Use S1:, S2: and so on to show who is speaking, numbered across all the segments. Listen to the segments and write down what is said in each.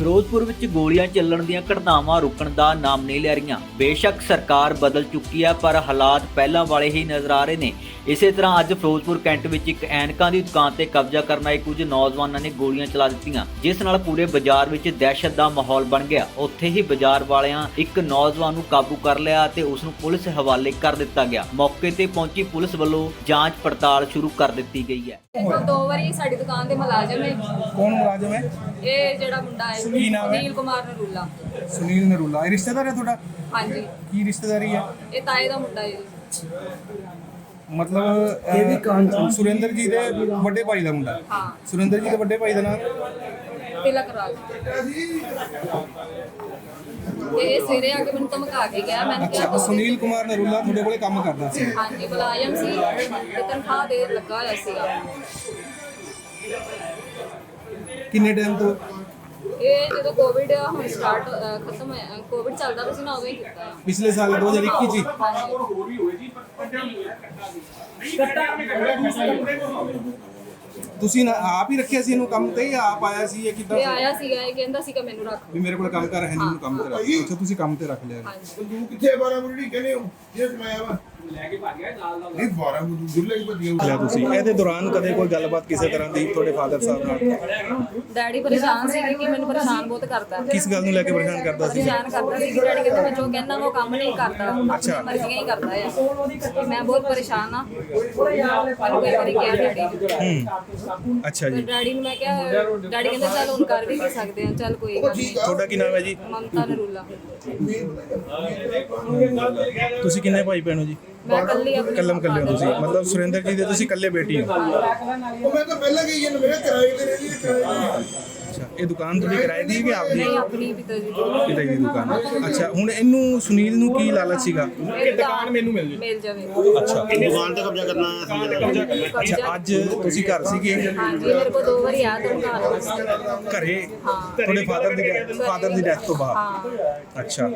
S1: ਫਿਰੋਜ਼ਪੁਰ ਵਿੱਚ ਗੋਲੀਆਂ ਚੱਲਣ ਦੀਆਂ ਘਟਨਾਵਾਂ ਰੁਕਣ ਦਾ ਨਾਮ ਨਹੀਂ ਲੈ ਰਹੀਆਂ। ਬੇਸ਼ੱਕ ਸਰਕਾਰ ਬਦਲ ਚੁੱਕੀ ਹੈ, ਪਰ ਹਾਲਾਤ ਪਹਿਲਾਂ ਵਾਲੇ ਹੀ ਨਜ਼ਰ ਆ ਰਹੇ ਨੇ। ਇਸੇ ਤਰ੍ਹਾਂ ਅੱਜ ਫਿਰੋਜ਼ਪੁਰ ਕੈਂਟ ਵਿੱਚ ਇੱਕ ਐਨਕਾਂ ਦੀ ਦੁਕਾਨ ਤੇ ਕਬਜ਼ਾ ਕਰਨ ਆਏ ਕੁਝ ਨੌਜਵਾਨਾਂ ਨੇ ਗੋਲੀਆਂ ਚਲਾ ਦਿੱਤੀਆਂ, ਜਿਸ ਨਾਲ ਪੂਰੇ ਬਾਜ਼ਾਰ ਵਿੱਚ ਦਹਿਸ਼ਤ ਦਾ ਮਾਹੌਲ ਬਣ ਗਿਆ। ਉੱਥੇ ਹੀ ਬਾਜ਼ਾਰ ਵਾਲਿਆਂ ਇੱਕ ਨੌਜਵਾਨ ਨੂੰ ਕਾਬੂ ਕਰ ਲਿਆ ਅਤੇ ਉਸ ਨੂੰ ਪੁਲਿਸ ਹਵਾਲੇ ਕਰ ਦਿੱਤਾ ਗਿਆ। ਮੌਕੇ ਤੇ ਪਹੁੰਚੀ ਪੁਲਿਸ ਵੱਲੋਂ ਜਾਂਚ ਪੜਤਾਲ ਸ਼ੁਰੂ ਕਰ ਦਿੱਤੀ ਗਈ ਹੈ।
S2: ਦੇਖੋ ਦੋ ਵਾਰੀ ਸਾਡੀ ਦੁਕਾਨ ਦੇ ਮੁਲਾਜ਼ਮ ਹੈ।
S3: ਕੌਣ ਮੁਲਾਜ਼ਮ ਹੈ?
S2: ਇਹ ਜਿਹੜਾ ਮੁੰਡਾ ਹੈ
S3: ਕੀ ਨਾਮ ਹੈ?
S2: ਸੁਨੀਲ ਕੁਮਾਰ ਨਰੂਲਾ।
S3: ਸੁਨੀਲ ਨਰੂਲਾ। ਇਹ ਰਿਸ਼ਤੇਦਾਰ ਹੈ ਤੁਹਾਡਾ?
S2: ਹਾਂਜੀ।
S3: ਕੀ ਰਿਸ਼ਤੇਦਾਰੀ ਹੈ?
S2: ਇਹ ਤਾਏ ਦਾ ਮੁੰਡਾ ਹੈ ਜੀ।
S3: ਮਤਲਬ ਅਹ, ਸੁਰਿੰਦਰ ਜੀ ਦੇ ਵੱਡੇ ਭਾਈ ਦਾ ਮੁੰਡਾ।
S2: ਹਾਂ।
S3: ਸੁਰਿੰਦਰ ਜੀ ਦੇ ਵੱਡੇ ਭਾਈ ਦਾ ਨਾਮ?
S2: ਤਿਲਕ ਰਾਜ। ਇਹ ਸਵੇਰੇ ਆ ਕੇ ਮੈਨੂੰ ਧਮਕਾ ਕੇ ਗਿਆ ਮੈਨੂੰ
S3: ਅੱਛਾ
S2: ਕਿਹਾ
S3: ਉਹ ਸੁਨੀਲ ਕੁਮਾਰ ਨਰੂਲਾ ਤੁਹਾਡੇ ਕੋਲੇ ਕੰਮ ਕਰਦਾ ਸੀ
S2: ਹਾਂਜੀ ਮੁਲਾਜ਼ਮ ਸੀ ਤੇ ਤਨਖਾਹ ਦੇ ਲੱਗਾ ਹੋਇਆ ਸੀਗਾ
S3: ਕਿੰਨੇ ਟਾਈਮ ਤੋਂ
S2: ਇਹ ਜਦੋਂ ਕੋਵਿਡ ਹੁਣ ਸਟਾਰਟ ਖਤਮ ਹੋਇਆ ਕੋਵਿਡ ਚੱਲਦਾ ਪਿਆ ਸੀ ਨਾ ਉਦੋਂ ਹੀ ਕੀਤਾ ਹੈ।
S3: ਪਿਛਲੇ ਸਾਲ 2021 ਚ ਹੀ?
S2: ਹਾਂਜੀ
S3: ਤੁਸੀਂ ਨਾ ਆਪ ਹੀ ਰੱਖਿਆ ਸੀ ਇਹਨੂੰ ਕੰਮ ਤੇ ਜਾਂ ਆਪ ਆਇਆ ਸੀ ਇਹ ਕਿੱਦਾਂ
S2: ਇਹ ਆਇਆ ਸੀਗਾ ਇਹ ਕਹਿੰਦਾ ਸੀ ਕਿ ਮੈਨੂੰ ਰੱਖ
S3: ਵੀ ਮੇਰੇ ਕੋਲ ਕੰਮ ਕਰ ਹੈ। ਨਹੀਂ ਮੈਨੂੰ ਕੰਮ ਤੇ ਰੱਖ ਅੱਛਾ ਤੁਸੀਂ ਕੰਮ ਤੇ ਰੱਖ ਲਿਆ।
S2: ਹਾਂਜੀ।
S4: ਤੂੰ ਕਿੱਥੇ 12 ਮੁਰੜੀ ਕਹਿੰਦੇ ਹੋ ਜੇ ਸਮਾਇਆ ਵਾ। ਲੈ ਕੇ ਨਹੀਂ 12 ਮੁਰੜੀ ਦੁਰ ਲੈ ਕੇ ਭੱਜ ਗਿਆ
S3: ਲਿਆ ਤੁਸੀਂ ਇਹਦੇ ਦੌਰਾਨ ਕਦੇ ਕੋਈ ਗੱਲਬਾਤ ਕਿਸੇ ਤਰ੍ਹਾਂ ਦੀ ਤੁਹਾਡੇ ਫਾਦਰ ਸਾਹਿਬ ਨਾਲ?
S2: ਡੈਡੀ ਪਰੇਸ਼ਾਨ ਸੀ ਕਿ ਮੈਨੂੰ ਪਰੇਸ਼ਾਨ ਬਹੁਤ ਕਰਦਾ।
S3: ਕਿਸ ਗੱਲ ਨੂੰ ਲੈ ਕੇ ਪਰੇਸ਼ਾਨ ਕਰਦਾ ਸੀ?
S2: ਪਰੇਸ਼ਾਨ ਕਰਦਾ ਸੀ ਕਿ ਡੈਡੀ ਕਹਿੰਦੇ ਮੈਂ ਜੋ ਕਹਿੰਦਾ ਉਹ ਕੰਮ ਨਹੀਂ ਕਰਦਾ। ਆਪਣੀ ਮਰਜ਼ੀਆਂ ਹੀ ਕਰਦਾ ਹੈ ਮੈਂ ਬਹੁਤ ਪਰੇਸ਼ਾਨ ਆ। ਮੈਨੂੰ ਕਈ ਵਾਰੀ ਕਿਹਾ ਡੈਡੀ
S3: ਹੂੰ। ਅੱਛਾ ਜੀ।
S2: ਡੈਡੀ ਨੂੰ ਮੈਂ ਕਿਹਾ ਡੈਡੀ ਕਹਿੰਦੇ ਚੱਲ ਹੁਣ ਕਰ ਵੀ ਕੀ ਸਕਦੇ ਆ ਚੱਲ ਕੋਈ ਗੱਲ ਨਹੀਂ।
S3: ਤੁਹਾਡਾ ਕੀ ਨਾਮ ਹੈ ਜੀ?
S2: ਮਮਤਾ ਨਰੂਲਾ।
S3: ਤੁਸੀਂ ਕਿੰਨੇ ਭਾਈ ਭੈਣ ਹੋ ਜੀ?
S2: ਮੈਂ ਕੱਲੀ ਆਪਣੀ
S3: ਕੱਲਮ ਕੱਲੇ ਹੋ ਤੁਸੀਂ। ਮਤਲਬ ਸੁਰਿੰਦਰ ਜੀ ਦੇ ਤੁਸੀਂ ਕੱਲੇ ਬੇਟੀ ਹੋ?
S4: ਉਹ ਮੈਂ ਤਾਂ ਪਹਿਲਾਂ ਗਈ ਜਨ ਮੇਰੇ ਕਿਰਾਏ ਤੇ ਰਹੀ ਕਿਰਾਏ
S3: ਅੱਛਾ ਇਹ ਦੁਕਾਨ ਤੁਹਾਡੀ ਕਿਰਾਏ ਦੀ ਹੈ ਕਿ ਆਪਦੀ?
S2: ਨਹੀਂ ਆਪਣੀ ਪਿਤਾ ਜੀ ਦੀ।
S3: ਕਿਤੇ ਦੀ ਦੁਕਾਨ। ਹੈ ਅੱਛਾ ਹੁਣ ਇਹਨੂੰ ਸੁਨੀਲ ਨੂੰ ਕੀ ਲਾਲਚ ਸੀਗਾ?
S2: ਇਹ ਦੁਕਾਨ ਮੈਨੂੰ ਮਿਲ ਮਿਲ ਜਾਵੇ।
S3: ਅੱਛਾ।
S5: ਦੁਕਾਨ ਤੇ ਕਬਜ਼ਾ ਕਰਨਾ ਹੈ ਸਮਝ ਲੱਗਾ
S3: ਅੱਛਾ ਅੱਜ ਤੁਸੀਂ ਘਰ ਸੀਗੇ?
S2: ਹਾਂਜੀ ਮੇਰੇ ਕੋਲ ਦੋ ਵਾਰੀ ਆ ਧਮਕਾਉਣ ਵਾਸਤੇ
S3: ਘਰੇ? ਤੁਹਾਡੇ ਫਾਦਰ ਦੀ ਫਾਦਰ ਦੀ ਡੈਥ ਤੋਂ ਬਾਅਦ?
S2: ਹਾਂ।
S3: ਅੱਛਾ।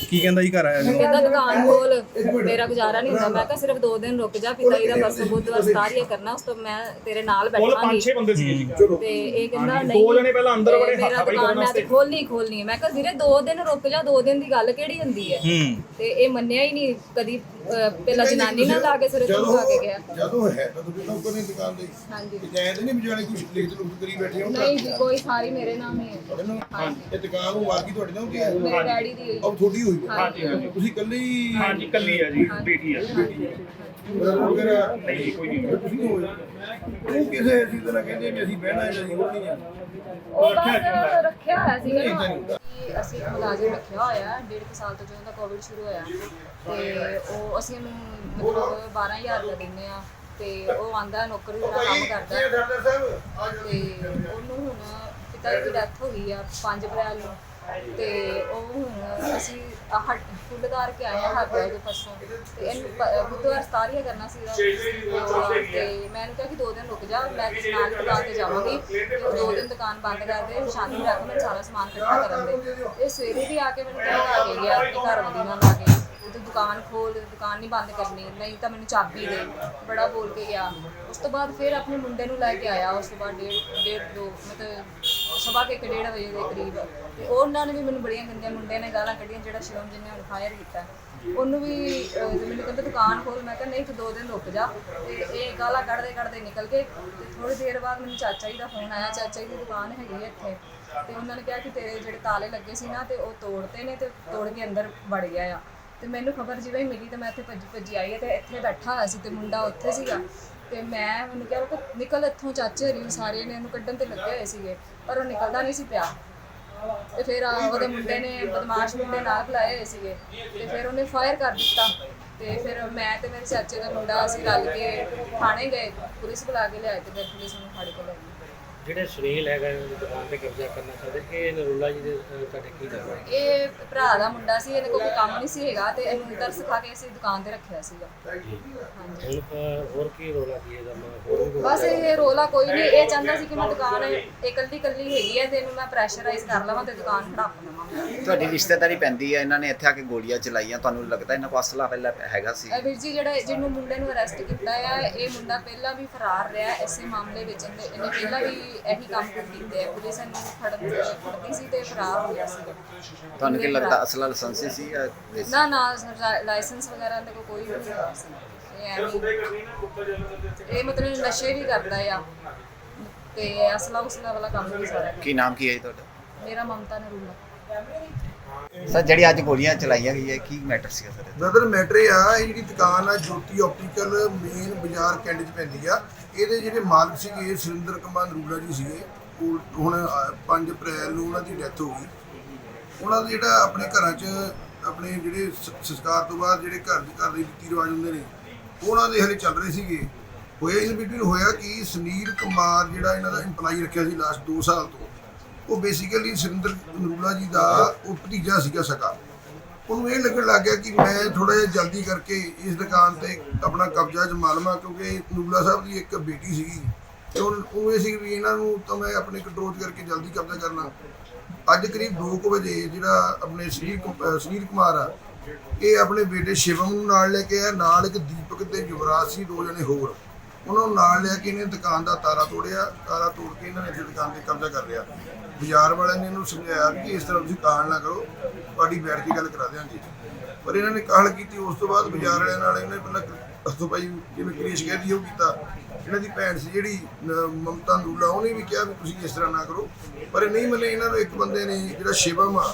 S3: ਕੀ ਕਹਿੰਦਾ ਜੀ ਘਰ ਆਇਆ ਜਦੋਂ
S2: ਕਹਿੰਦਾ ਦੁਕਾਨ ਖੋਲ ਮੇਰਾ ਗੁਜ਼ਾਰਾ ਨਹੀਂ ਹੁੰਦਾ। ਮੈਂ ਕਿਹਾ ਸਿਰਫ 2 ਦਿਨ ਰੁਕ ਜਾ ਪਿਤਾ ਜੀ ਦਾ ਪਰਸੋਂ ਬੁੱਧਵਾਰ ਸਤਾਰੀਆ ਕਰਨਾ ਉਸ ਤੋਂ ਮੈਂ ਤੇਰੇ ਨਾਲ ਬੈਠਾਂਗੀ।
S6: ਬੰਦੇ ਸੀਗੇ ਜੀ।
S2: ਤੇ ਇਹ ਕਹਿੰਦਾ ਨਹੀਂ
S6: ਦੋ ਜਣੇ ਪਹਿਲਾਂ ਅੰਦਰ ਵੜੇ, ਹੱਥਾਂ-ਪਾਈ
S2: ਦੁਕਾਨ
S6: ਕਰਨ
S2: ਮੈਂ ਤੇ
S6: ਵਾਸਤੇ।
S2: ਖੋਲਣੀ ਖੋਲਣੀ ਹੈ। ਮੈਂ ਕਿਹਾ ਵੀਰੇ 2 ਦਿਨ ਰੁਕ ਜਾ 2 ਦਿਨ ਦੀ ਗੱਲ ਕਿਹੜੀ ਹੁੰਦੀ ਹੈ?
S3: ਹੂੰ।
S2: ਤੇ ਇਹ ਮੰਨਿਆ ਹੀ ਨਹੀਂ ਕਦੀ ਅਹ, ਪਹਿਲਾਂ ਜਨਾਨੀ ਨਾਲ ਲਾ ਕੇ ਸਿਰੇ ਤੋਂ ਖਾ ਕੇ ਗਿਆ।
S4: ਜਦੋਂ ਹੈ ਤਾਂ ਤੁਸੀਂ ਤਾਂ ਉੱਪਰ ਨਹੀਂ ਦੁਕਾਨ ਦੇ।
S2: ਹਾਂਜੀ।
S4: ਜਾਇਦ ਨਹੀਂ ਵਿਚਾਰੇ ਕੁਝ ਲਿਖਤ ਲੁਖਤ ਕਰੀ ਬੈਠੇ ਹੋ
S2: ਨਹੀਂ ਜੀ ਕੋਈ ਸਾਰੀ ਮੇਰੇ ਨਾਮ ਹੀ ਹੈ। ਹਾਂਜੀ।
S4: ਇਹ ਦੁਕਾਨ ਉਹ ਵਾਕੀ ਤੁਹਾਡੇ ਨਾਲ ਹੁੰਦੀ ਹੈ?
S2: ਮੇਰੇ ਡੈਡੀ ਦੀ ਹੋਈ।
S4: ਉਹ ਥੋੜੀ ਹੋਈ ਹੈ।
S2: ਹਾਂਜੀ
S4: ਤੁਸੀਂ ਇਕੱਲੇ ਹੀ
S6: ਹਾਂਜੀ ਕੱਲੀ ਆ ਜੀ ਬੇਟੀ ਆ।
S4: ਵਗੈਰਾ
S6: ਨਹੀਂ ਕੋਈ ਨਹੀਂ
S4: ਤੁਸੀਂ ਹੋਏ। ਉਹ ਕਿਸੇ ਅਸੀਂ ਤਰ੍ਹਾਂ ਕਹਿੰਦੇ ਵੀ ਅਸੀਂ ਬਹਿਣਾ ਹੈ ਅਸੀਂ ਹੋਰ ਨਹੀਂ ਆ
S2: ਉਹ ਬਸ ਰੱਖਿਆ ਹੋਇਆ ਸੀਗਾ ਨਾ। ਕਿ ਅਸੀਂ ਇੱਕ ਮੁਲਾਜ਼ਮ ਰੱਖਿਆ ਹੋਇਆ ਹੈ, ਡੇਢ ਕੁ ਸਾਲ ਤੋਂ ਜਦੋਂ ਦਾ ਕੋਵਿਡ ਸ਼ੁਰੂ ਹੋਇਆ। ਤੇ ਉਹ ਅਸੀਂ ਉਹਨੂੰ ਮਤਲਬ 12000 ਰੁਪਏ ਦਿੰਦੇ ਆ। ਤੇ ਉਹ ਆਂਦਾ ਨੌਕਰੀ ਦਾ ਕੰਮ ਕਰਦਾ। ਤੇ ਉਹਨੂੰ ਹੁਣ ਪਿਤਾ ਦੀ ਡੈਥ ਹੋ ਗਈ ਆ 5 ਅਪ੍ਰੈਲ ਨੂੰ। ਤੇ ਉਹ ਹੁਣ ਅਸੀਂ ਆਹ ਫੁੱਲ ਧਾਰ ਕੇ ਆਏ ਆ ਹਰਦਿਆ ਦੇ ਪਾਸੋਂ ਤੇ ਇਹਨੂੰ ਪ- ਬੁੱਧਵਾਰ ਸਤਾਰੀਆ ਕਰਨਾ ਸੀਗਾ। ਤੇ ਮੈਂ ਇਹਨੂੰ ਕਿਹਾ ਕਿ ਦੋ ਦਿਨ ਰੁਕ ਜਾ, ਮੈਂ ਕਿਸੇ ਨਾਲ ਹੀ ਦੁਕਾਨ ਤੇ ਜਾਵਾਂਗੀ। ਤੇ ਉਹ ਦੋ ਦਿਨ ਦੁਕਾਨ ਬੰਦ ਕਰ ਦੇ ਸ਼ਾਂਤੀ ਰੱਖ ਮੈਂ ਸਾਰਾ ਸਮਾਨ ਇਕੱਠਾ ਕਰਨ ਦੇ। ਇਹ ਸਵੇਰੇ ਵੀ ਆ ਕੇ ਮੈਨੂੰ ਕਹਿ ਕੇ ਗਿਆ, ਆਪਣੇ ਘਰ ਵਾਲੀ ਨਾਲ ਆ ਕੇ। ਵੀ ਤੂੰ ਦੁਕਾਨ ਖੋਲ, ਦੁਕਾਨ ਨਹੀਂ ਬੰਦ ਕਰਨੀ, ਨਹੀਂ ਤਾਂ ਮੈਨੂੰ ਚਾਬੀ ਦੇ। ਬੜਾ ਬੋਲ ਕੇ ਗਿਆ। ਉਸ ਤੋਂ ਬਾਅਦ ਫਿਰ ਆਪਣੇ ਮੁੰਡੇ ਨੂੰ ਲੈ ਕੇ ਆਇਆ, ਉਸ ਤੋਂ ਬਾਅਦ ਡੇਢ ਡੇਢ ਦੋ, ਮਤਲਬ ਸਵਾ ਕੇ ਇੱਕ ਡੇਢ ਵਜੇ ਦੇ ਕਰੀਬ। ਤੇ ਉਹਨਾਂ ਨੇ ਵੀ ਮੈਨੂੰ ਬੜੀਆਂ ਗੰਦੀਆਂ ਮੁੰਡਿਆਂ ਨੇ ਗਾਲਾਂ ਕੱਢੀਆਂ ਜਿਹੜਾ ਸ਼ਿਵਮ ਜੀ ਨੇ ਹੁਣ ਫਾਇਰ ਕੀਤਾ। ਉਹਨੂੰ ਵੀ ਅਹ, ਮੈਨੂੰ ਕਹਿੰਦਾ ਦੁਕਾਨ ਖੋਲ ਮੈਂ ਕਿਹਾ ਨਹੀਂ ਤੂੰ ਦੋ ਦਿਨ ਰੁਕ ਜਾ। ਤੇ ਇਹ ਗਾਲਾਂ ਕੱਢਦੇ ਕੱਢਦੇ ਨਿਕਲ ਗਏ। ਤੇ ਥੋੜੀ ਦੇਰ ਬਾਅਦ ਮੈਨੂੰ ਚਾਚਾ ਜੀ ਦਾ ਫੋਨ ਆਇਆ। ਚਾਚਾ ਜੀ ਦੀ ਦੁਕਾਨ ਹੈਗੀ ਹੈ ਇੱਥੇ। ਤੇ ਉਹਨਾਂ ਨੇ ਕਿਹਾ ਕਿ ਤੇਰੇ ਜਿਹੜੇ ਤਾਲੇ ਲੱਗੇ ਸੀ ਨਾ ਤੇ ਉਹ ਤੋੜਤੇ ਨੇ ਤੇ ਤੋੜ ਕੇ ਅੰਦਰ ਵੜ ਗਿਆ ਆ। ਤੇ ਮੈਨੂੰ ਖਬਰ ਜਿਵੇਂ ਹੀ ਮਿਲੀ ਤਾਂ ਮੈਂ ਇੱਥੇ ਭੱਜੀ ਭੱਜੀ ਆਈ ਤੇ ਇੱਥੇ ਬੈਠਾ ਹੋਇਆ ਸੀ ਤੇ ਮੁੰਡਾ ਉੱਥੇ ਸੀਗਾ। ਤੇ ਮੈਂ ਉਹਨੂੰ ਕਿਹਾ ਕਿ ਨਿਕਲ ਇੱਥੋਂ ਚਾਚੇ ਹਰੀ ਸਾਰੇ ਨੇ, ਉਹਨੂੰ ਕੱਢਣ ਤੇ ਲੱਗੇ ਹੋਏ ਸੀਗੇ, ਪਰ ਉਹ ਨਿਕਲਦਾ ਨਹੀਂ ਸੀ ਪਿਆ। ਤੇ ਫਿਰ ਉਹਦੇ ਮੁੰਡੇ ਨੇ, ਬਦਮਾਸ਼ ਮੁੰਡੇ ਨਾਲ ਬੁਲਾਏ ਹੋਏ ਸੀਗੇ। ਤੇ ਫਿਰ ਉਹਨੇ ਫਾਇਰ ਕਰ ਦਿੱਤਾ। ਤੇ ਫਿਰ ਮੈਂ ਤੇ ਮੇਰੇ ਚਾਚੇ ਦਾ ਮੁੰਡਾ ਅਸੀਂ ਰਲ ਕੇ ਥਾਣੇ ਗਏ, ਪੁਲਿਸ ਬੁਲਾ ਕੇ ਲਿਆਏ ਤੇ ਫਿਰ ਪੁਲਿਸ ਨੂੰ ਫੜ ਕੇ ਲੈ ਗਈ।
S7: ਜਿਹੜੇ ਸੁਨੀਲ ਹੈਗਾ ਉਹਦੀ ਦੁਕਾਨ ਤੇ ਕਬਜ਼ਾ ਕਰਨਾ ਚਾਹੁੰਦੇ ਇਹ ਨਰੂਲਾ ਜੀ ਦੇ ਅਹ, ਤੁਹਾਡੇ ਕੀ ਹੈ?
S2: ਇਹ ਭਰਾ ਦਾ ਮੁੰਡਾ ਸੀ ਇਹਨੇ ਕੋਈ ਕੰਮ ਨਹੀਂ ਸੀ ਹੈਗਾ ਤੇ ਇਹਨੂੰ ਤਰਸ ਖਾ ਕੇ ਅਸੀਂ ਦੁਕਾਨ ਤੇ ਰੱਖਿਆ ਸੀਗਾ। ਹਾਂਜੀ।
S7: ਹੁਣ ਅਹ, ਹੋਰ ਕੀ ਰੋਲਾ ਕੀ ਇਹਦਾ? ਮੈਂ ਹੋਰ ਵੀ ਕੋਈ
S2: ਬਸ ਇਹ ਰੋਲਾ ਕੋਈ ਨਹੀਂ ਇਹ ਚਾਹੁੰਦਾ ਸੀ ਕਿ ਮੈਂ ਦੁਕਾਨ ਇਕੱਲੀ ਇਕੱਲੀ ਹੈਗੀ ਹੈ ਤੇ ਇਹਨੂੰ ਮੈਂ ਪ੍ਰੈਸ਼ਰਾਈਜ਼ ਕਰ ਲਵਾਂ ਤੇ ਦੁਕਾਨ ਖੜਾਪ ਲਵਾਂ।
S5: ਤੁਹਾਡੀ ਰਿਸ਼ਤੇਦਾਰੀ ਪੈਂਦੀ ਹੈ ਇਹਨਾਂ ਨੇ ਇੱਥੇ ਆ ਕੇ ਗੋਲੀਆਂ ਚਲਾਈਆਂ ਤੁਹਾਨੂੰ ਲੱਗਦਾ ਇਹਨਾਂ ਕੋਲ ਅਸਲਾ ਪਹਿਲਾਂ ਹੈਗਾ ਸੀ?
S2: ਵੀਰ ਜੀ ਜਿਹੜਾ ਜਿਹਨੂੰ ਮੁੰਡੇ ਨੂੰ ਅਰੈਸਟ ਕੀਤਾ ਆ ਇਹ ਮੁੰਡਾ ਪਹਿਲਾਂ ਵੀ ਫਰਾਰ ਰਿਹਾ ਇਸੇ ਮਾਮਲੇ ਵਿੱਚ ਇਹਨੇ ਇਹਨੇ ਪਹਿਲਾਂ ਵੀ ਇਹੀ ਕੰਮ ਕੁਮ ਕੀਤੇ ਆ। ਪੁਲਿਸ ਨੂੰ ਫੜਨ ਫੜਦੀ ਸੀ ਤੇ ਫਰਾਰ ਹੋ ਗਿਆ ਸੀ
S5: ਤੁਹਾਨੂੰ ਕੀ ਲੱਗਦਾ ਅਸਲਾ ਲਾਇਸੈਂਸੀ ਸੀ ਜਾਂ ਦੇਸੀ?
S2: ਨਾ ਨਾ ਸਰ, ਲਾਇਸੈਂਸ ਵਗੈਰਾ ਤੇ ਕੋਈ ਨਹੀਂ ਸੀ। ਇਹ ਐਵੇਂ ਇਹ ਮਤਲਬ ਨਸ਼ੇ ਵੀ ਕਰਦਾ ਆ। ਤੇ ਅਸਲਾ ਉਸਲਾ ਵਾਲਾ ਕੰਮ ਵੀ ਸਾਰਾ
S5: ਕੀ ਨਾਮ ਕੀ ਹੈ ਜੀ ਤੁਹਾਡਾ?
S2: ਮੇਰਾ ਮਮਤਾ ਨਰੂਲਾ।
S5: ਸਰ, ਜਿਹੜੀ ਅੱਜ ਗੋਲੀਆਂ ਚਲਾਈਆਂ ਗਈਆਂ, ਕੀ ਮੈਟਰ ਸੀਗਾ ਸਰ?
S4: ਬ੍ਰਦਰ ਮੈਟਰ ਇਹ ਆ, ਇਹ ਜਿਹੜੀ ਦੁਕਾਨ ਆ, ਜੋਤੀ ਆਪਟੀਕਲ ਮੇਨ ਬਾਜ਼ਾਰ ਕੈਂਡ 'ਚ ਪੈਂਦੀ ਆ। ਇਹਦੇ ਜਿਹੜੇ ਮਾਲਕ ਸੀਗੇ, ਸੁਰਿੰਦਰ ਕੁਮਾਰ ਨਰੂਲਾ ਜੀ ਸੀਗੇ, ਉਹ ਹੁਣ 5 ਅਪ੍ਰੈਲ ਨੂੰ ਉਹਨਾਂ ਦੀ ਡੈਥ ਹੋ ਗਈ। ਉਹਨਾਂ ਦਾ ਜਿਹੜਾ ਆਪਣੇ ਘਰਾਂ 'ਚ, ਆਪਣੇ ਜਿਹੜੇ ਸੰਸਕਾਰ ਤੋਂ ਬਾਅਦ ਜਿਹੜੇ ਘਰ ਦੇ ਘਰ ਦੇ ਰੀਤੀ ਰਿਵਾਜ ਹੁੰਦੇ ਨੇ, ਉਹਨਾਂ ਦੇ ਹਲੇ ਚੱਲ ਰਹੇ ਸੀਗੇ। ਹੋਇਆ ਇਨ ਬਿਟਵੀਨ ਹੋਇਆ ਕਿ ਸੁਨੀਲ ਕੁਮਾਰ ਜਿਹੜਾ ਇਹਨਾਂ ਦਾ ਇੰਪਲਾਈ ਰੱਖਿਆ ਸੀ ਲਾਸਟ 2 ਸਾਲ ਤੋਂ ਉਹ ਬੇਸਿਕਲੀ ਸੁਰਿੰਦਰ ਨਰੂਲਾ ਜੀ ਦਾ ਉਹ ਭਤੀਜਾ ਸੀਗਾ ਸਕਾ ਉਹਨੂੰ ਇਹ ਲੱਗਣ ਲੱਗ ਗਿਆ ਕਿ ਮੈਂ ਥੋੜਾ ਜਿਹਾ ਜਲਦੀ ਕਰਕੇ ਇਸ ਦੁਕਾਨ ਤੇ ਆਪਣਾ ਕਬਜ਼ਾ ਜਮਾ ਲਵਾਂ ਕਿਉਂਕਿ ਨੂਲਾ ਸਾਹਿਬ ਦੀ ਇੱਕ ਬੇਟੀ ਸੀਗੀ। ਤੇ ਉਹ ਇਹ ਸੀ ਵੀ ਇਹਨਾਂ ਨੂੰ ਤਾਂ ਮੈਂ ਆਪਣੇ ਕੰਟਰੋਲ ਕਰਕੇ ਜਲਦੀ ਕਬਜ਼ਾ ਕਰਨਾ। ਅੱਜ ਕਰੀਬ 2 ਵਜੇ ਜਿਹੜਾ ਆਪਣੇ ਸੁਨੀਲ ਕੁ- ਕੁਮਾਰ ਆ, ਇਹ ਆਪਣੇ ਬੇਟੇ ਸ਼ਿਵਮ ਨੂੰ ਨਾਲ ਲੈ ਕੇ ਆਇਆ। ਨਾਲ ਇੱਕ ਦੀਪਕ ਤੇ ਯੁਵਰਾਜ ਸੀ, ਦੋ ਜਣੇ ਹੋਰ। ਉਹਨਾਂ ਨੂੰ ਨਾਲ ਲੈ ਕੇ ਇਹਨੇ ਦੁਕਾਨ ਦਾ ਤਾਲਾ ਤੋੜਿਆ। ਤਾਲਾ ਤੋੜ ਕੇ ਇਹਨਾਂ ਨੇ ਇੱਥੇ ਦੁਕਾਨ ਤੇ ਕਬਜ਼ਾ ਕਰ ਲਿਆ। ਬਾਜ਼ਾਰ ਵਾਲਿਆਂ ਨੇ ਇਹਨੂੰ ਸਮਝਾਇਆ ਕਿ ਇਸ ਤਰ੍ਹਾਂ ਤੁਸੀਂ ਕਾਹਲ ਨਾ ਕਰੋ, ਤੁਹਾਡੀ ਬੈਠ ਕੇ ਗੱਲ ਕਰਾ ਦਿਆਂਗੇ। ਪਰ ਇਹਨਾਂ ਨੇ ਕਾਹਲ ਕੀਤੀ, ਉਸ ਤੋਂ ਬਾਅਦ ਬਾਜ਼ਾਰ ਵਾਲਿਆਂ ਨਾਲ ਇਹਨੇ ਪਹਿਲਾਂ ਹੱਥੋਂ ਭਾਈ, ਜਿਵੇਂ ਕ੍ਰਿਸ਼ ਕਹਿੰਦੀ ਉਹ ਕੀਤਾ। ਇਹਨਾਂ ਦੀ ਭੈਣ ਸੀ ਜਿਹੜੀ ਮਮਤਾ ਨੂਲਾ ਉਹਨੇ ਵੀ ਕਿਹਾ ਵੀ ਤੁਸੀਂ ਇਸ ਤਰ੍ਹਾਂ ਨਾ ਕਰੋ। ਪਰ ਇਹ ਨਹੀਂ ਮੰਨੇ, ਇਹਨਾਂ ਨੂੰ ਇੱਕ ਬੰਦੇ ਨੇ ਜਿਹੜਾ ਸ਼ਿਵਮ ਆ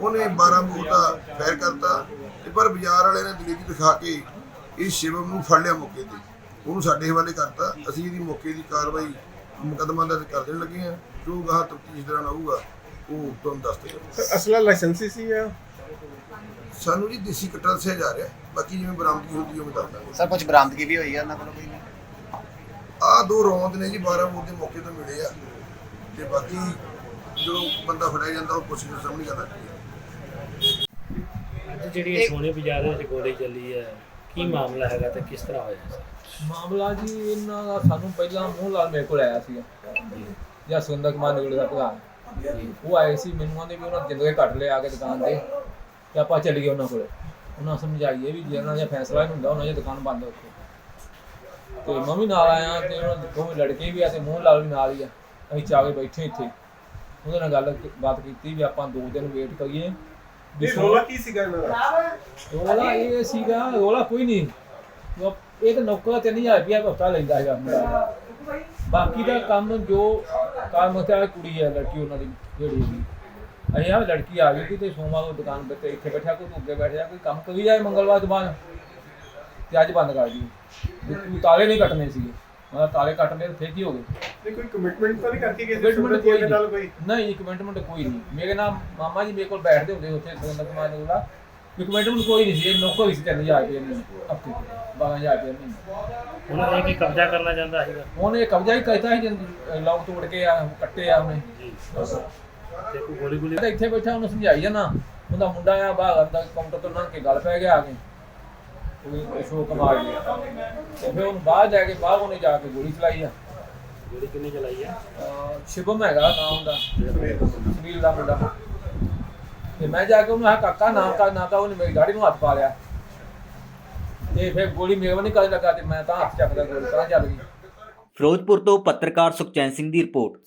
S4: ਉਹਨੇ 12 ਬੋਰ ਦਾ ਫੈਰ ਕਰਤਾ ਤੇ ਪਰ ਬਾਜ਼ਾਰ ਵਾਲਿਆਂ ਨੇ ਦਲੇਰੀ ਦਿਖਾ ਕੇ ਇਹ ਸ਼ਿਵਮ ਨੂੰ ਫੜ ਲਿਆ ਮੌਕੇ ਤੇ। ਉਹਨੂੰ ਸਾਡੇ ਹਵਾਲੇ ਕਰਤਾ। ਅਸੀਂ ਇਹਦੀ ਮੌਕੇ ਦੀ ਕਾਰਵਾਈ ਮੁਕੱਦਮਾ ਦਰਜ ਕਰ ਦੇਣ ਲੱਗੇ ਆ ਜੋ ਗਾਹ ਤਫਤੀਸ਼ ਦੌਰਾਨ ਆਊਗਾ ਉਹ ਤੁਹਾਨੂੰ ਦੱਸ ਦੇਗਾ
S3: ਸਰ ਅਸਲਾ ਲਾਇਸੈਂਸੀ ਸੀ ਜਾਂ?
S4: ਸਾਨੂੰ ਜੀ ਦੇਸੀ ਕੱਟਾ ਦੱਸਿਆ ਜਾ ਰਿਹਾ। ਬਾਕੀ ਜਿਵੇਂ ਬਰਾਮਦਗੀ ਹੁੰਦੀ ਹੈ ਉਹ ਦੱਸ ਦਾਂਗੇ।
S5: ਸਰ ਕੁਝ ਬਰਾਮਦਗੀ ਵੀ ਹੋਈ ਹੈ ਉਹਨਾਂ ਕੋਲੋਂ ਕੋਈ? ਨਹੀਂ
S4: ਆ ਦੋ ਰੌਂਦ ਨੇ ਜੀ 12 ਬੋਰ ਦੇ ਮੌਕੇ ਤੋਂ ਮਿਲੇ ਆ। ਤੇ ਬਾਕੀ ਜਦੋਂ ਬੰਦਾ ਫੜਿਆ ਜਾਂਦਾ ਉਹ ਪੁੱਛ ਕੇ ਸਾਹਮਣੇ ਕਰਨਾ
S7: ਅੱਜ ਜਿਹੜੀ ਸੋਨੇ ਬਾਜ਼ਾਰ ਦੇ ਵਿੱਚ ਗੋਲੀ ਚੱਲੀ ਹੈ ਕੀ ਮਾਮਲਾ ਹੈਗਾ ਤੇ ਕਿਸ ਤਰ੍ਹਾਂ ਹੋਇਆ? ਸਰ
S8: ਮਾਮਲਾ ਜੀ ਇਹਨਾਂ ਦਾ ਸਾਨੂੰ ਪਹਿਲਾਂ ਮੂੰਹ ਲਾਲ ਮੇਰੇ ਕੋਲ ਆਇਆ ਸੀਗਾ ਜਾਂ ਸੁੰਦਰ ਕੁਮਾਰ ਨਿਗਲ ਦਾ ਭਰਾ ਉਹ ਆਏ ਸੀ ਮੈਨੂੰ ਆਂਦੇ ਵੀ ਉਹਨਾਂ ਜਿੰਦਗੇ ਕੱਟ ਲਿਆ ਆ ਕੇ ਦੁਕਾਨ ਤੇ ਤੇ ਆਪਾਂ ਚੱਲੀਏ ਉਹਨਾਂ ਕੋਲੇ। ਉਹਨਾਂ ਸਮਝਾਈਏ ਵੀ ਜੇ ਉਹਨਾਂ ਦਾ ਫੈਸਲਾ ਹੀ ਹੁੰਦਾ ਉਹਨਾਂ ਦੀ ਦੁਕਾਨ ਬੰਦ ਉੱਥੇ ਤੇ ਮੈਂ ਵੀ ਨਾਲ ਆਇਆ ਤੇ ਉਹਨਾਂ ਦੇ ਦੋਵੇਂ ਲੜਕੇ ਵੀ ਆ ਤੇ ਮੂੰਹ ਲਾਲ ਵੀ ਨਾਲ ਹੀ ਆ। ਅਸੀਂ ਚਾ ਕੇ ਬੈਠੇ ਇੱਥੇ। ਉਹਦੇ ਨਾਲ ਗੱਲ ਬਾਤ ਕੀਤੀ ਵੀ ਆਪਾਂ ਦੋ ਦਿਨ ਵੇਟ ਕਰੀਏ। ਵੀ
S3: ਰੋਲਾ ਕੀ ਸੀਗਾ ਇਹਨਾਂ ਦਾ?
S8: ਰੋਲਾ ਇਹ ਸੀਗਾ ਰੋਲਾ ਕੋਈ ਨਹੀਂ। ਉਹ ਇਹ ਤਾਂ ਨੌਕਰ ਤੇ ਨਹੀਂ ਰੁਪਇਆ ਹਫਤਾ ਲੈਂਦਾ ਹੈਗਾ ਬਾਕੀ ਦਾ ਕੰਮ ਜੋ ਕੰਮ ਤੇ ਕੁੜੀ ਹੈ ਲੜਕੀ ਉਹਨਾਂ ਦੀ ਜਿਹੜੀ ਹੈਗੀ। ਅਸੀਂ ਆ ਲੜਕੀ ਆ ਗਈ ਤੇ ਸੋਮਵਾਰ ਉਹ ਦੁਕਾਨ ਤੇ ਇੱਥੇ ਬੈਠਾ ਕੋਈ ਅੱਗੇ ਬੈਠਿਆ ਕੋਈ ਕੰਮ ਕਰੀ ਜਾਏ ਮੰਗਲਵਾਰ ਤੋਂ ਬਾਅਦ ਤੇ ਅੱਜ ਬੰਦ ਕਰ ਦੀ ਤੂੰ ਤਾਲੇ ਨਹੀਂ ਕੱਟਨੇ ਸੀਗੇ। ਮੈਂ ਤਾਲੇ ਕੱਟਨੇ ਤੇ ਫੇਰ ਕੀ ਹੋ ਗਏ
S3: ਨਹੀਂ ਕੋਈ ਕਮਿਟਮੈਂਟ ਤਾਂ ਨਹੀਂ ਕਰਕੇ ਗਏ
S8: Commitment
S3: ਕੋਈ
S8: ਨਹੀਂ।
S3: ਕੋਈ?
S8: ਨਹੀਂ ਕਮਿਟਮੈਂਟ ਕੋਈ ਨਹੀਂ। ਮੇਰੇ ਨਾਲ ਮਾਮਾ ਜੀ ਮੇਰੇ ਕੋਲ ਬੈਠਦੇ ਹੁੰਦੇ ਉੱਥੇ ਸੁਰਿੰਦਰ ਕੁਮਾਰ ਨੇ ਕੋਈ ਨਹੀਂ ਸੀ ਨੌਕਰ ਹੀ ਸੀ 3000 ਰੁਪਏ ਮਹੀਨੇ ਹਫ਼ਤੇ 12000 ਰੁਪਏ ਮਹੀਨੇ।
S7: ਉਹਨਾਂ ਨੇ ਕੀ ਕਬਜ਼ਾ ਕਰਨਾ ਚਾਹੁੰਦਾ ਸੀਗਾ?
S8: ਉਹਨੇ ਕਬਜ਼ਾ ਹੀ ਕੀਤਾ ਸੀ ਲੋਕ ਤੋੜ ਕੇ ਆ ਕੱਟੇ ਆ ਉਹਨੇ।
S7: ਤੇ ਕੋਈ ਗੋਲੀ ਗੋਲੀ
S8: ਤਾਂ ਇੱਥੇ ਬੈਠਾ ਉਹਨੂੰ ਸਮਝਾਈ ਜਾਣਾ ਉਹਦਾ ਮੁੰਡਾ ਆ ਬਾਹਰ ਦਾ ਕਾਊਂਟਰ ਤੋਂ ਲੰਘ ਕੇ ਗੱਲ ਪੈ ਗਿਆ ਆ ਕੇ। ਉਹ ਅਸ਼ੋਕ ਕੁਮਾਰ ਜੀ ਤੇ ਫਿਰ ਉਹਨੂੰ ਬਾਹਰ ਜਾ ਕੇ ਬਾਹਰ ਉਹਨੇ ਜਾ ਕੇ ਗੋਲੀ ਚਲਾਈ ਆ।
S7: ਗੋਲੀ ਕਿੰਨੀ ਚਲਾਈ
S8: ਅਹ ਸ਼ਿਵਮ ਹੈਗਾ ਨਾਮ ਦਾ ਸੁਨੀਲ ਦਾ ਮੁੰਡਾ। ਤੇ ਮੈਂ ਜਾ ਕੇ ਉਹਨੂੰ ਆ ਕਾਕਾ ਨਾਮ ਕਾ ਨਾ ਕਾ ਉਹਨੇ ਮੇਰੀ ਦਾੜੀ ਨੂੰ ਹੱਥ ਪਾ ਲਿਆ। ਤੇ ਫਿਰ ਗੋਲੀ ਮੇਰੇ ਵੱਲ ਨਹੀਂ ਕਰਨ ਲੱਗਾ ਤੇ ਮੈਂ ਤਾਂ ਹੱਥ ਚੱਕਦਾ ਗੋਲੀ ਤਾਂ ਚੱਲ ਗਈ।
S1: ਫਿਰੋਜ਼ਪੁਰ ਤੋਂ ਪੱਤਰਕਾਰ ਸੁਖਚੈਨ ਸਿੰਘ ਦੀ ਰਿਪੋਰਟ।